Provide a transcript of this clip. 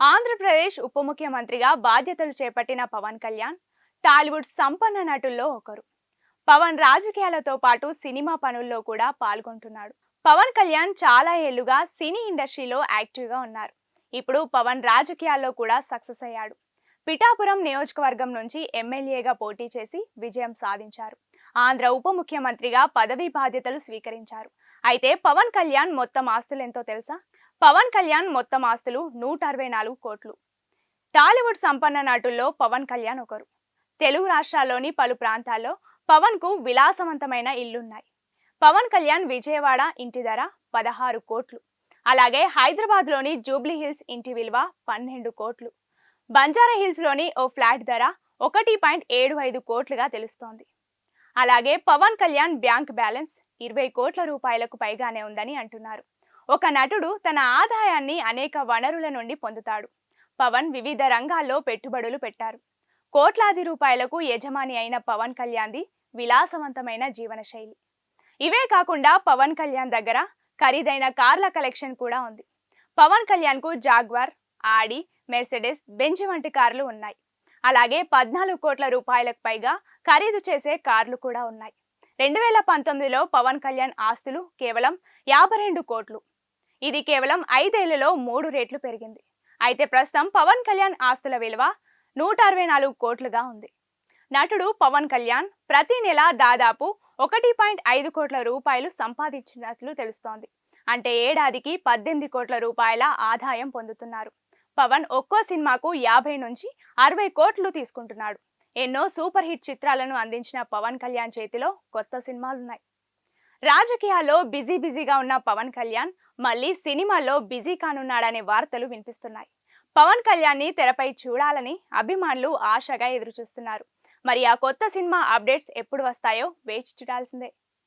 ఆంధ్రప్రదేశ్ ఉప ముఖ్యమంత్రిగా బాధ్యతలు చేపట్టిన పవన్ కళ్యాణ్ టాలీవుడ్ సంపన్న నటుల్లో ఒకరు. పవన్ రాజకీయాలతో పాటు సినిమా పనుల్లో కూడా పాల్గొంటున్నాడు. పవన్ కళ్యాణ్ చాలా ఏళ్ళుగా సినీ ఇండస్ట్రీలో యాక్టివ్గా ఉన్నారు. ఇప్పుడు పవన్ రాజకీయాల్లో కూడా సక్సెస్ అయ్యాడు. పిఠాపురం నియోజకవర్గం నుంచి ఎమ్మెల్యేగా పోటీ చేసి విజయం సాధించారు. ఆంధ్ర ఉప ముఖ్యమంత్రిగా పదవీ బాధ్యతలు స్వీకరించారు. అయితే పవన్ కళ్యాణ్ మొత్తం ఆస్తులు ఎంతో తెలుసా? పవన్ కళ్యాణ్ మొత్తం ఆస్తులు నూట అరవై నాలుగు కోట్లు. టాలీవుడ్ సంపన్న నటుల్లో పవన్ కళ్యాణ్ ఒకరు. తెలుగు రాష్ట్రాల్లోని పలు ప్రాంతాల్లో పవన్కు విలాసవంతమైన ఇల్లున్నాయి. పవన్ కళ్యాణ్ విజయవాడ ఇంటి ధర పదహారు కోట్లు. అలాగే హైదరాబాద్లోని జూబ్లీ హిల్స్ ఇంటి విలువ పన్నెండు కోట్లు. బంజారా హిల్స్లోని ఓ ఫ్లాట్ ధర ఒకటి పాయింట్ ఏడు ఐదు కోట్లుగా తెలుస్తోంది. అలాగే పవన్ కళ్యాణ్ బ్యాంక్ బ్యాలెన్స్ ఇరవై కోట్ల రూపాయలకు పైగానే ఉందని అంటున్నారు. ఒక నటుడు తన ఆదాయాన్ని అనేక వనరుల నుండి పొందుతాడు. పవన్ వివిధ రంగాల్లో పెట్టుబడులు పెట్టారు. కోట్లాది రూపాయలకు యజమాని అయిన పవన్ కళ్యాణ్ది విలాసవంతమైన జీవనశైలి. ఇవే కాకుండా పవన్ కళ్యాణ్ దగ్గర ఖరీదైన కార్ల కలెక్షన్ కూడా ఉంది. పవన్ కళ్యాణ్కు జాగ్వార్ ఆడి మెర్సిడెస్ బెంజ్ వంటి కార్లు ఉన్నాయి. అలాగే పద్నాలుగు కోట్ల రూపాయలకు పైగా ఖరీదు చేసే కార్లు కూడా ఉన్నాయి. రెండు వేల పంతొమ్మిదిలో పవన్ కళ్యాణ్ ఆస్తులు కేవలం యాభై రెండు కోట్లు. ఇది కేవలం ఐదేళ్ళలో మూడు రేట్లు పెరిగింది. అయితే ప్రస్తుతం పవన్ కళ్యాణ్ ఆస్తుల విలువ నూట అరవై నాలుగు కోట్లుగా ఉంది. నటుడు పవన్ కళ్యాణ్ ప్రతి నెల దాదాపు ఒకటి పాయింట్ ఐదు కోట్ల రూపాయలు సంపాదించినట్లు తెలుస్తోంది. అంటే ఏడాదికి పద్దెనిమిది కోట్ల రూపాయల ఆదాయం పొందుతున్నారు. పవన్ ఒక్కో సినిమాకు యాభై నుంచి అరవై కోట్లు తీసుకుంటున్నాడు. ఎన్నో సూపర్ హిట్ చిత్రాలను అందించిన పవన్ కళ్యాణ్ చేతిలో కొత్త సినిమాలున్నాయి. రాజకీయాల్లో బిజీ బిజీగా ఉన్న పవన్ కళ్యాణ్ మళ్ళీ సినిమాల్లో బిజీ కానున్నాడనే వార్తలు వినిపిస్తున్నాయి. పవన్ కళ్యాణ్ని తెరపై చూడాలని అభిమానులు ఆశగా ఎదురుచూస్తున్నారు. మరి ఆ కొత్త సినిమా అప్డేట్స్ ఎప్పుడు వస్తాయో వేచి చూడాల్సిందే.